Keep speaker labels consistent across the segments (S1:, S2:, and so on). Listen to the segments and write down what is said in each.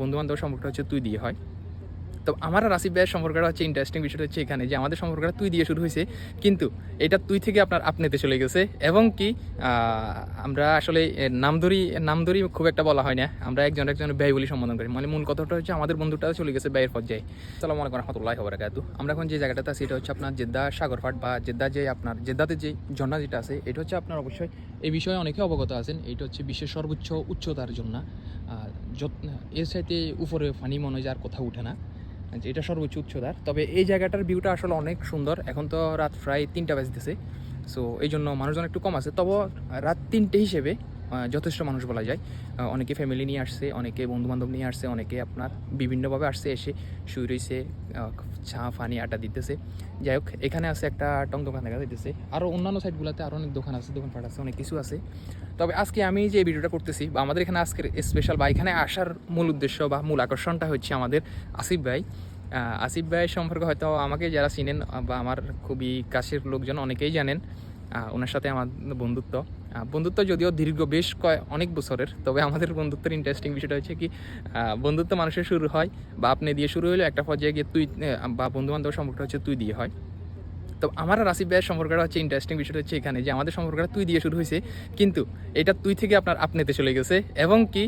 S1: বন্ধু বান্ধব সম্পর্কটা হচ্ছে তুই দিয়ে হয়। তো আমার আসিফ ভাইয়ের সম্পর্কটা হচ্ছে ইন্টারেস্টিং বিষয়টা হচ্ছে এখানে যে আমাদের সম্পর্কটা তুই দিয়ে শুরু হয়েছে কিন্তু এটা তুই থেকে আপনার আপনিতে চলে গেছে এবং কি আমরা আসলে এ, নামধরি নামধরি খুব একটা বলা হয় না আমরা একজন একজনের ব্যয় বলি সম্বোধন করি। মানে মূল কথাটা হচ্ছে আমাদের বন্ধুটা চলে গেছে ব্যয়ের পর্যায়ে। সালাম আলাইকুম রহমতুল্লাহ বরাকাতু আমরা এখন যে জায়গাটাতে আছি এটা হচ্ছে আপনার জেদ্দা সাগরপাট বা জেদ্দা যে আপনার জেদ্দাতে যে ঝর্ণা যেটা আছে এটা হচ্ছে আপনার অবশ্যই এই বিষয়ে অনেকে অবগত আছেন এটা হচ্ছে বিশ্বের সর্বোচ্চ উচ্চতার জন্য এর সাথে উপরে ফানি মনে হয় আর কোথাও উঠে না। এটা সর্বোচ্চ উচ্চতার। তবে এই জায়গাটার ভিউটা আসলে অনেক সুন্দর। এখন তো রাত প্রায় তিনটা বাজতেছে। সো এই জন্য মানুষজন একটু কম আছে। তবে রাত তিনটে হিসেবে যথেষ্ট মানুষ বলা যায়। অনেকে ফ্যামিলি নিয়ে আসছে, অনেকে বন্ধু বান্ধব নিয়ে আসছে, অনেকে আপনার বিভিন্নভাবে আসছে, এসে শুয়ে রয়েছে চা ফানি আটা দিতেছে। যাই হোক, এখানে আছে একটা টং দোকান দেখা যাইতেছে। আরও অন্যান্য সাইডগুলোতে আরও অনেক দোকান আছে, দোকানপাট আছে, অনেক কিছু আছে। তবে আজকে আমি যে ভিডিওটা করতেছি, বা আমাদের এখানে আজকের স্পেশাল বা এখানে আসার মূল উদ্দেশ্য, বা মূল আকর্ষণটা হচ্ছে আমাদের আসিফ ভাই। আসিফ ভাইয়ের সম্পর্কে হয়তো আমাকে যারা চিনেন, বা আমার খুবই কাছের লোকজন অনেকেই জানেন। ওনার সাথে আমার বন্ধুত্ব। বন্ধুত্ব যদিও দীর্ঘ বেশ কয় অনেক বছরের তবে আমাদের বন্ধুত্বের ইন্টারেস্টিং বিষয়টা হচ্ছে কি বন্ধুত্ব মানুষের শুরু হয় বা আপনি দিয়ে শুরু হলো একটা পর্যায়ে গিয়ে তুই বা বন্ধু বান্ধব সম্পর্কটা হচ্ছে তুই দিয়ে হয়। তো আমার আসিফ ভাইয়ের সম্পর্কটা হচ্ছে ইন্টারেস্টিং বিষয়টা হচ্ছে এখানে যে আমাদের সম্পর্কটা তুই দিয়ে শুরু হয়েছে কিন্তু এটা তুই থেকে আপনার আপনিতে চলে গেছে এবং কি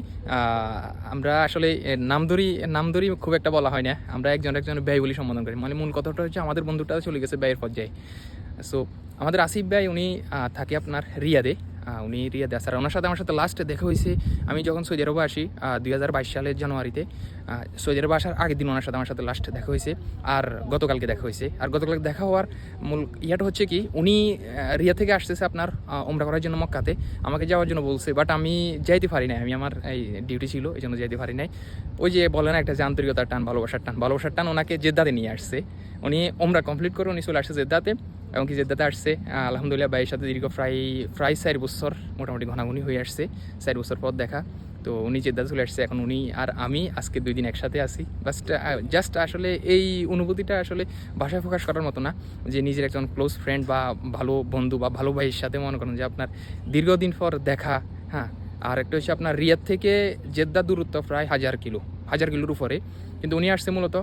S1: আমরা আসলে এ, নামধরি নামধরি খুব একটা বলা হয় না আমরা একজন একজন ব্যয় বলি সম্বোধন করি। মানে মূল কথাটা হচ্ছে আমাদের বন্ধুটা চলে গেছে ব্যয়ের পর্যায়ে। সো আমাদের আসিফ ভাই উনি থাকে আপনার রিয়াদে। উনি রিয়াদে আসার ওনার সাথে আমার সাথে লাস্টে দেখা হয়েছে। আমি যখন সৌদি আরবে আসি দুই হাজার বাইশ সালের জানুয়ারিতে সৌদি আরবে আসার আগের দিন ওনার সাথে আমার সাথে লাস্টে দেখা হয়েছে। আর গতকালকে দেখা হয়েছে। আর গতকালকে দেখা হওয়ার মূল ইয়াটা হচ্ছে কি, উনি রিয়া থেকে আসতেছে আপনার ওমরা করার জন্য মক্কাতে। আমাকে যাওয়ার জন্য বলছে বাট আমি যাইতে পারি নাই। আমি আমার, এই ডিউটি ছিল, এই জন্য যাইতে পারি নাই। ওই যে বলে না, একটা যে আন্তরিকতার টান, ভালোবাসার টান। ভালোবাসার টান ওনাকে জেদ্দাতে নিয়ে আসছে। উনি ওমরা কমপ্লিট করে উনি চলে আসছে জেদ্দাতে, এবং কি জেদ্দাতে আসছে আলহামদুলিল্লাহ ভাইয়ের সাথে দীর্ঘ প্রায় প্রায় চার বছর মোটামুটি ঘনাঘনি হয়ে আসছে, চার বছর পর দেখা। তো উনি জেদ্দাতে চলে আসছে, এখন উনি আর আমি আজকে দুই দিন একসাথে আছি। বাস জাস্ট আসলে এই অনুভূতিটা আসলে ভাষায় প্রকাশ করার মতো না, যে নিজের একজন ক্লোজ ফ্রেন্ড বা ভালো বন্ধু বা ভালো ভাইয়ের সাথে মনে করেন যে আপনার দীর্ঘদিন পর দেখা হ্যাঁ। আর একটা হচ্ছে আপনার রিয়াদ থেকে জেদ্দা দূরত্ব প্রায় হাজার কিলো, হাজার কিলোর উপরে। কিন্তু উনি আসছে মূলত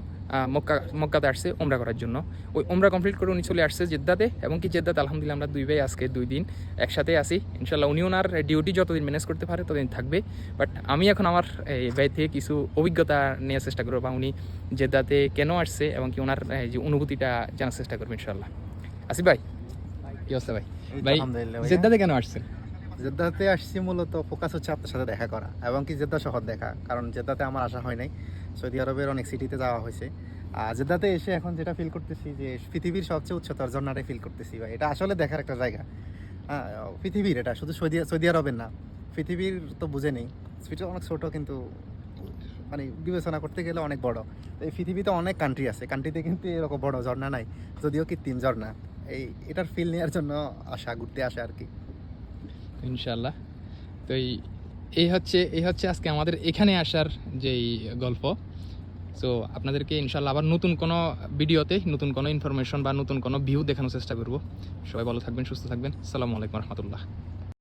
S1: মক্কা মক্কাতে আসছে ওমরা করার জন্য। ওই ওমরা কমপ্লিট করে উনি চলে আসছে জেদ্দাতে এবং কি জেদ্দাতে আলহামদুলিল্লাহ আমরা দুই ভাই আজকে দুই দিন একসাথে আসি ইনশাল্লাহ উনি ওনার ডিউটি যতদিন ম্যানেজ করতে পারে ততদিন থাকবে। বাট আমি এখন আমার এই ভাই থেকে কিছু অভিজ্ঞতা নেওয়ার চেষ্টা করব বা উনি জেদ্দাতে কেন আসছে এবং কি ওনার যে অনুভূতিটা জানার চেষ্টা করব ইনশাল্লাহ আসিফ ভাই? কি অবস্থা ভাই? ভাই জেদ্দাতে কেন আসছেন?
S2: জেদ্দাতে আসছি মূলত ফোকাস হচ্ছে আপনার সাথে দেখা করা এবং কি জেদ্দা শহর দেখা, কারণ জেদ্দাতে আমার আসা হয় নাই। সৌদি আরবের অনেক সিটিতে যাওয়া হয়েছে। আর জেদ্দাতে এসে এখন যেটা ফিল করতেছি যে পৃথিবীর সবচেয়ে উচ্চতর ঝর্ণাটাই ফিল করতেছি বা এটা আসলে দেখার একটা জায়গা। হ্যাঁ পৃথিবীর এটা, শুধু সৌদি সৌদি আরবের না, পৃথিবীর তো বুঝে নেই। পৃথিবী অনেক ছোট কিন্তু মানে বিবেচনা করতে গেলে অনেক বড়। এই পৃথিবীতে অনেক কান্ট্রি আছে। কান্ট্রিতে কিন্তু এরকম বড় ঝর্ণা নাই, যদিও কৃত্রিম ঝর্ণা। এই, এটার ফিল নেওয়ার জন্য আসা ঘুরতে আসা আর কি।
S1: ইনশাল্লাহ তো এই এই হচ্ছে এই হচ্ছে আজকে আমাদের এখানে আসার যেই গল্প। সো আপনাদেরকে ইনশাল্লাহ আবার নতুন কোনো ভিডিওতে নতুন কোনো ইনফরমেশন বা নতুন কোনো ভিউ দেখানোর চেষ্টা করব। সবাই ভালো থাকবেন, সুস্থ থাকবেন। সালামু আলাইকুম রহমতুল্লাহ।